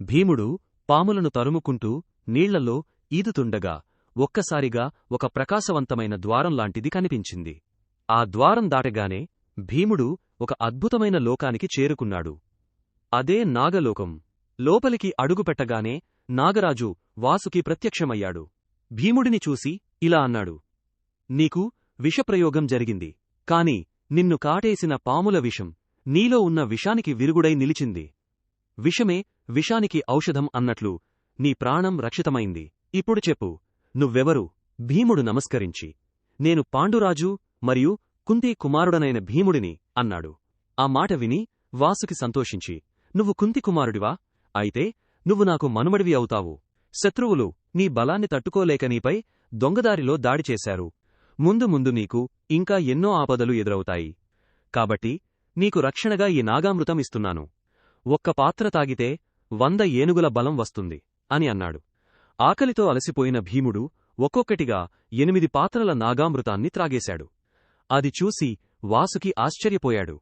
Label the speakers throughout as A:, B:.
A: భీముడు పాములను తరుముకుంటూ నీళ్ళలో ఈదుతుండగా ఒక్కసారిగా ఒక ప్రకాశవంతమైన ద్వారం లాంటిది కనిపించింది. ఆ ద్వారం దాటగానే భీముడు ఒక అద్భుతమైన లోకానికి చేరుకున్నాడు. అదే నాగలోకం. లోపలికి అడుగుపెట్టగానే నాగరాజు వాసుకి ప్రత్యక్షమయ్యాడు. భీముడిని చూసి ఇలా అన్నాడు. నీకు విషప్రయోగం జరిగింది. కాని నిన్ను కాటేసిన పాముల విషం నీలో ఉన్న విషానికి విరుగుడై నిలిచింది. విషమే విషానికి ఔషధం అన్నట్లు నీ ప్రాణం రక్షితమైంది. ఇప్పుడు చెప్పు నువ్వెవరు? భీముడు నమస్కరించి నేను పాండురాజు మరియు కుంతి కుమారుడనైన భీముడిని అన్నాడు. ఆ మాట విని వాసుకి సంతోషించి నువ్వు కుంతి కుమారుడివా? అయితే నువ్వు నాకు మనుమడివి అవుతావు. శత్రువులు నీ బలాన్ని తట్టుకోలేక నీపై దొంగదారిలో దాడి చేశారు. ముందు ముందు నీకు ఇంకా ఎన్నో ఆపదలు ఎదురవుతాయి. కాబట్టి నీకు రక్షణగా ఈ నాగామృతం ఇస్తున్నాను. ఒక్క పాత్ర తాగితే వంద ఏనుగుల బలం వస్తుంది అని అన్నాడు. ఆకలితో అలసిపోయిన భీముడు ఒక్కొక్కటిగా ఎనిమిది పాత్రల నాగామృతాన్ని త్రాగేశాడు. అది చూసి వాసుకి ఆశ్చర్యపోయాడు.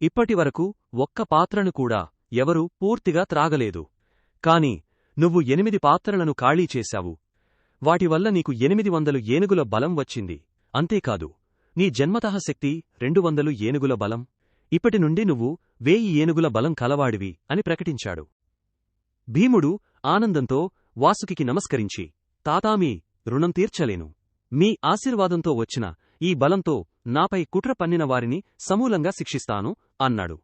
A: ఇప్పటివరకు ఒక్క పాత్రను కూడా ఎవరూ పూర్తిగా త్రాగలేదు. కాని నువ్వు ఎనిమిది పాత్రలను ఖాళీ చేశావు. వాటివల్ల నీకు ఎనిమిది వందలు ఏనుగుల బలం వచ్చింది. అంతేకాదు నీ జన్మతః శక్తి రెండు వందలు ఏనుగుల బలం. ఇప్పటి నుండి నువ్వు వేయి ఏనుగుల బలం కలవాడివి అని ప్రకటించాడు. భీముడు ఆనందంతో వాసుకికి నమస్కరించి తాతామీ రుణం తీర్చలేను. మీ ఆశీర్వాదంతో వచ్చిన ఈ బలంతో నాపై కుట్ర పన్నిన వారిని సమూలంగా శిక్షిస్తాను అన్నాడు.